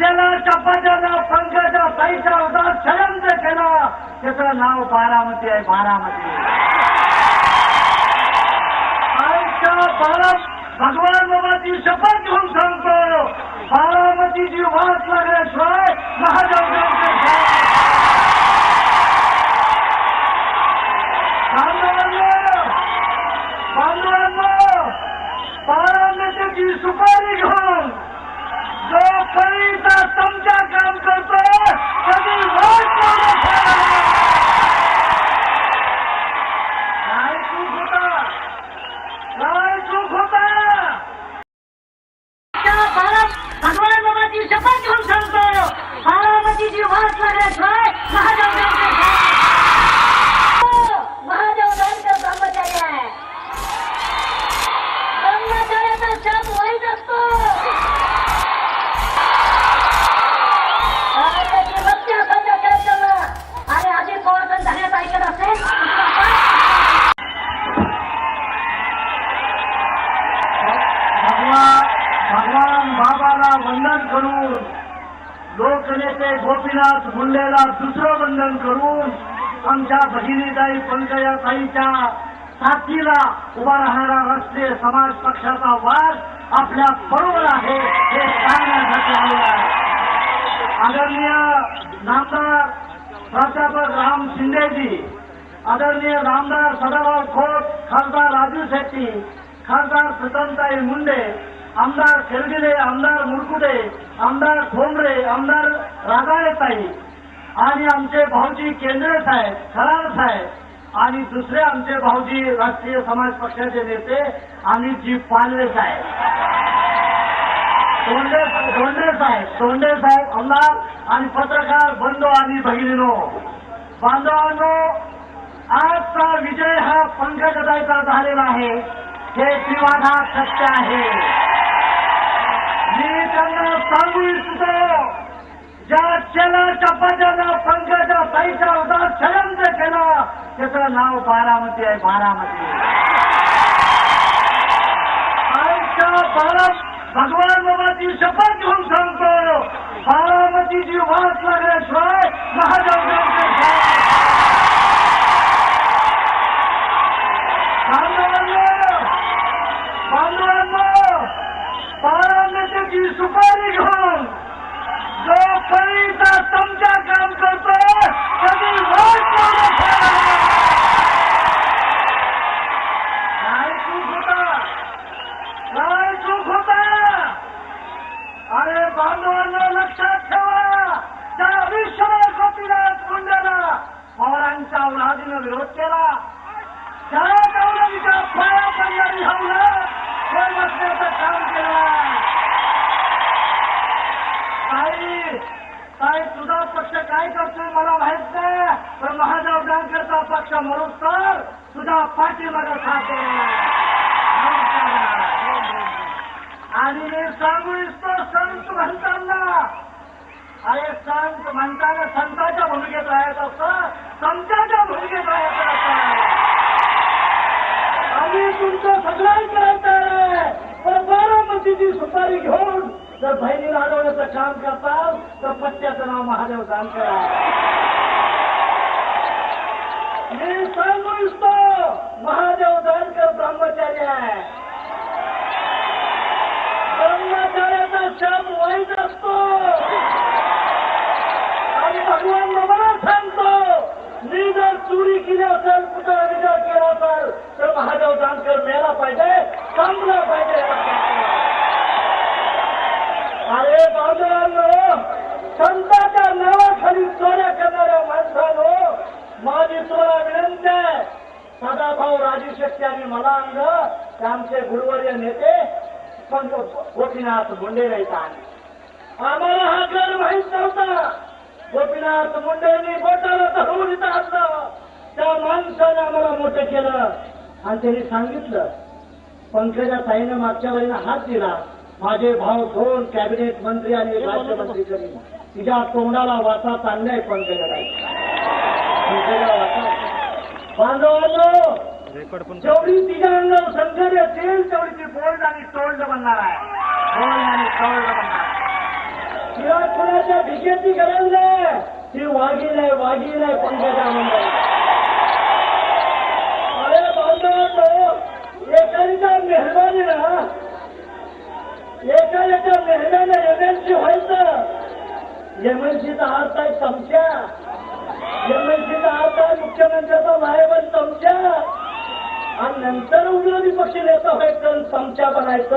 केला चपात्याला पंकजा ताईच्या होता छलंत केला त्याचं नाव बारामती आहे बारामती आमच्या बारा भगवान बाबाची शपथ घेऊन सांगतो बारामतीची वाट लागल्याशिवाय महादेव बांधवांनो बांधवांनो बारामतीची सुपारी घेऊन समा कम कर लोकनेते गोपीनाथ मुंडेला दुसरं बंधन करून आमच्या भगिनीताई पंकजाताईच्या साथीला उभा राहणारा राष्ट्रीय समाज पक्षाचा वाद आपल्या बरोबर आहे हे सांगण्यासाठी आलेला आहे. आदरणीय नामदार प्राध्यापक राम शिंदेजी आदरणीय नामदार सदाभाऊ खोत खासदार राजू शेट्टी खासदार सुतनताई मुंडे आमदार खेरगिले आमदार मुरकुडे आमदार ठोंबरे आमदार रागाळेताई आणि आमचे भाऊजी केंद्रे साहेब खरार साहेब आणि दुसरे आमचे भाऊजी राष्ट्रीय समाज पक्षाचे नेते अमितजी पालवे साहेब. तोंडे तोंडे साहेब तोंडे साहेब आमदार आणि पत्रकार बंधू आणि भगिनीनो बांधवांनो आजचा विजय हा पंकजताईचा झालेला आहे. हे त्रिवाधा सत्य आहे. सांगू ज्या चला चपात्याला पंकजा ताईच्या होता छलंत केला त्याचं नाव बारामती आहे बारामती. बारा भगवान बाबाची शपथ घेऊन सांगतो बारामतीची वास लागल्याशिवाय महादेव बांधवांनो बांधवांनो बारामतीची सुपारी घेऊन जो कळीचा चमचा काम करतो कधी वाट लागत नाही. काय चूक होता काय चूक होता अरे बांधवांना लक्षात ठेवा त्या विश्वनाथ गोपीनाथ मुंडेला त्यांच्या औलादीनं विरोध केला. शरद गौरवीच्या पाया पडणारी हवला हे बसण्याचं काम केलं ताई ताई तुझा पक्ष काय करतोय मला माहीत नाही पण महादेव जानकरचा पक्ष मरून तर तुझा पाठीमागे साथ आणि मी सांगू इच्छितो संत म्हणताना. अरे संत म्हणताना संताच्या भूमिकेत राहायचं असतं. संत भूमिकेत राहायचं आम्ही तुमचं सगळं आहे तर बारामतीची सुपारी घेऊन जर बहिणी राहण्याचं काम करतात तर पट्ट्याचं नाव महादेव जानकर मी सांगू इच्छितो महादेव जानकर ब्रह्मचारी आहे. ब्रह्मचार्याचा शाप वाईट असतो आणि भगवान मला सांगतो मी जर चोरी केली असेल कुठं अधिकार केला असेल तर महादेव जानकर मेला पाहिजे चांगला पाहिजे अरे बांधवांनो संताच्या नावाखाली चोऱ्या करणाऱ्या माणसानो माझी तुला विनंती आहे. सदाभाऊ राजू शेट्टी आणि मला अंग ते आमचे गुरुवर्य नेते पण गोपीनाथ मुंडे राहतात आम्हाला हा गड माहीत नव्हता. गोपीनाथ मुंडेंनी बोटाला धरून इथं आणलं. त्या माणसाने आम्हाला मोठं केलं. आणि त्यांनी सांगितलं पंकजा ताईनं मागच्या वेळेला हात दिला. माझे भाऊ दोन कॅबिनेट मंत्री आणि राज्यमंत्री करीन. तिच्या तोंडाला वाचा चांगलाय पंकजा पंकजा वाचा. बांधवांनो जेवढी तिच्या अंगावर संकट येतील तेवढी ती बोल्ड आणि टोल्ड बनणार आहे. बोल्ड आणि टोल्ड बनणार आहे. तिला गरज नाही ती वाघीण आहे वाघीण आहे पंकजा मुंडे. अरे बांधव एकाच्या मेहरबानीनं एका एका मेहरबानं व्हायचं. एमएलसीचा अर्थ आहे चमच्या एमएलसीचा अर्थ आहे मुख्यमंत्र्याचा लायबल चमच्या आणि नंतर विरोधी पक्ष नेता व्हायचं चमच्या बनायचं.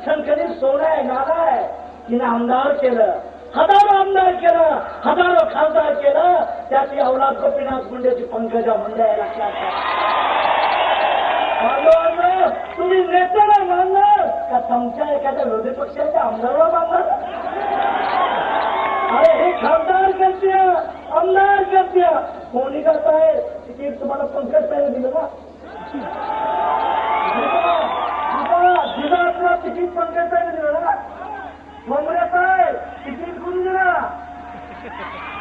असलं शंकरी सोनं आहे नाना आहे तिने आमदार केलं। हजारो आमदार केलं हजारो खासदार केलं। त्याची अवलाद गोपीनाथ मुंडेची पंकजा मुंडे आहे लक्षात घ्या. बांधवांनो, तुम्ही नेत्याला मानणार का तुमच्या एखाद्या विरोधी पक्षाच्या आमदारला हो मानणार अरे हे खासदार करते आमदार करते कोणी करताय तिकीट तुम्हाला पंकज पाहिजे दिलं ना जिल्हा तिकीट पंकज पहिले दिलं ना काँग्रेस आहे तिकीट कोणी दिलं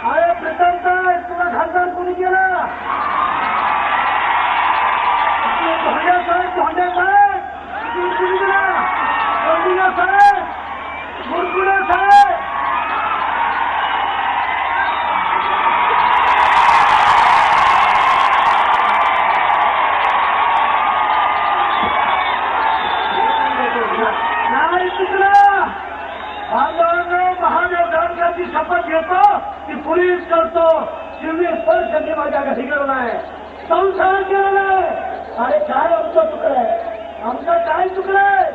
अरे प्रथम काय तुला खासदार कोणी केला धोंड्या साहेब धोंड्या साहेब तिकीट कोणी दिला कोंडिला साहेब मुरगुडे साहेब नाही चुकलं बांधवांनो महादेव दानगाची शपथ घेतो ती पुलिस करतो. शिवने स्पर्श मी माझ्या घरी गेलो नाही. संसार केला अरे काय आमचं आहे आमचं काय चुकलंय?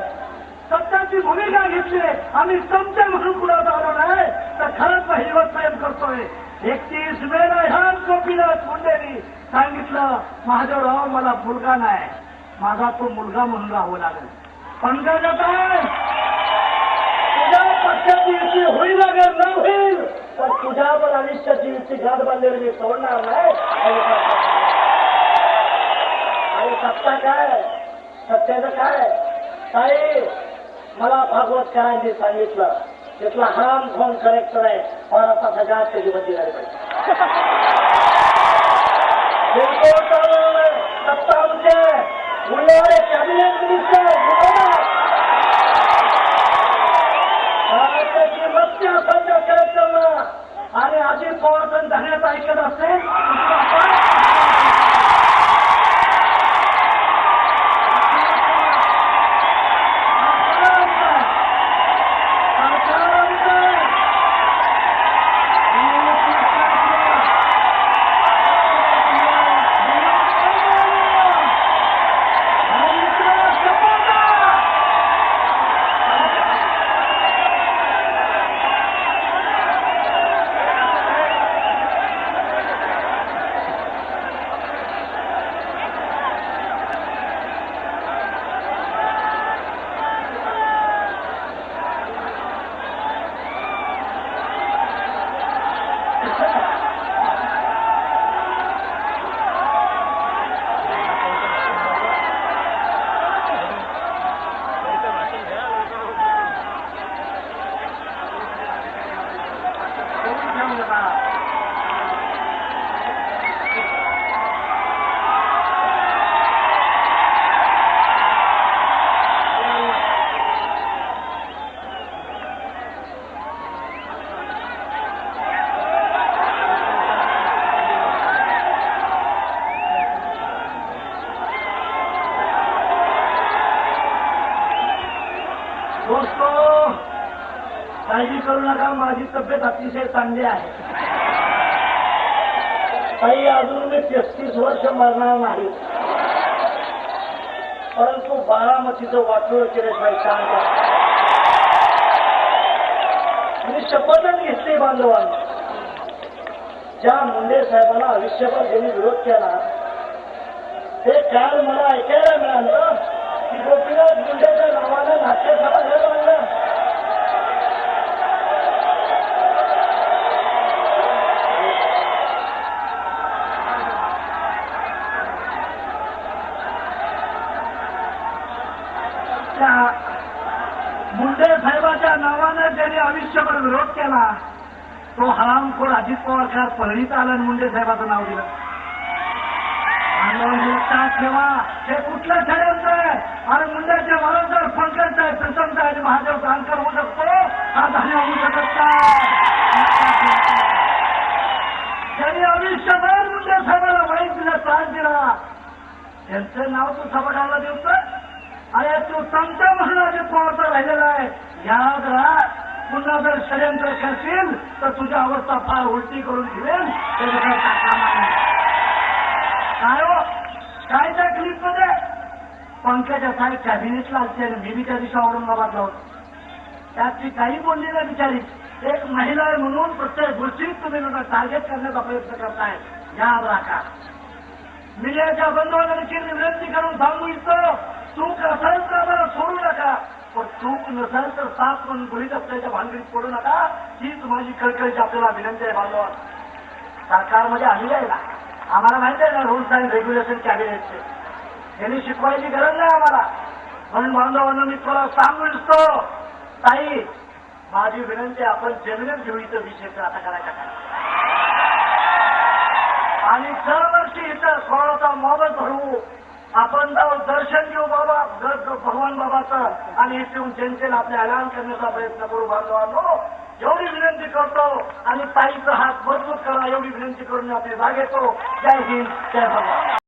सत्याची भूमिका घेतली. आम्ही चमचे म्हणून पुढे आलो नाही तर खरंच हिरवत प्रेम करतोय. एकतीस मेला ह्या गोपीनाथ मुंडेनी सांगितलं महादेवराव मला मुलगा नाही. माझा तो मुलगा म्हणून राहावं लागेल. पंकजात आयुष्याची युती होईल अगर न होईल तर तुझ्यावर आयुष्याची युती घात बांधलेली मी सोडणार नाही आणि सत्ता काय सत्याचं काय ताई मला भागवत करायची सांगितलं तिथला हाम फोन करेक्ट आहे और आता सगळ्यात त्याची बदली झाली पाहिजे सत्ता आमचे आहे. कॅबिनेट मिनिस्टर आणि अजित पवार जर धन्यात ऐकत असेल. करू नका माझी तब्येत अतिशय चांगली आहे. काही अजून मी तेहतीस वर्ष मरणार नाही. परंतु बारामतीचं वाटोळ केल्याशिवाय शांत मी शपथच घेतली बांधवांनी. ज्या मुंडे साहेबांना आयुष्यभर ज्यांनी विरोध केला ते काल मला ऐकायला मिळालं. की गोपीनाथ मुंडेच्या नावानं नाट्यसभा घर बांधलं त्या मुंडे साहेबाच्या नावानं ज्यांनी आयुष्यभर केला. तो हरामखोर अजित पवार काय परळीत आला आणि मुंडे साहेबाचं नाव दिलं. लक्षात ठेवा. हे कुठलं षडयंत्र आहे? आणि मुंड्याच्या बरोबर पंकज साहेब प्रसन्न साहेब महादेव जानकर होऊ शकतो? हा धान्य होऊ शकत नाही त्यांनी आयुष्यभर मुंडे साहेबाला वाईट दिला त्रास दिला. त्यांचं नाव तू सभागाला देऊच अरे तू चमचा म्हणून अजित पवारचा राहिलेला आहे. याद राहा पुन्हा जर षडयंत्र करशील तर तुझी अवस्था फार उलटी करून ठेवेल त्याचं काय हो? काय त्या क्लिपमध्ये पंकजा साहेब कॅबिनेटला असते मी बी त्या दिवशी औरंगाबादला होतो. त्यात ती काही बोलली नाही बिचारी. एक महिला आहे म्हणून प्रत्येक गोष्टीत तुम्ही टार्गेट करण्याचा प्रयत्न करताय. याद राखा मीडियाच्या बंधूंची विनंती करून सांगू इच्छितो तू असेल आम्हाला सोडू नका. पण चूक नसेल तर सात पण गुढीत असल्याच्या भानगडीत पडू नका. हीच माझी कळकळीची आपल्याला विनंती आहे बांधवा सरकारमध्ये आलेली आहे ना आम्हाला माहिती आहे ना रूल्स अँड रेग्युलेशन कॅबिनेटचे यांनी शिकवायची गरज नाही आम्हाला. म्हणून बांधवांना मी थोडा सांगू इच्छितो ताई माझी विनंती आपण जमिनीत घेऊ इथं विषय आता करायचा काय आणि दरवर्षी इथं सोळाचा मोबत भरू. आपण जाऊ दर्शन घेऊ बाबा. भगवान बाबाचं आणि इथे येऊन जनतेला आपले ऐलान करण्याचा प्रयत्न करू बांधवांनो एवढी विनंती करतो आणि ताईचा हात मजबूत करा एवढी विनंती करून आपली जाग येतो जय हिंद जय भगवान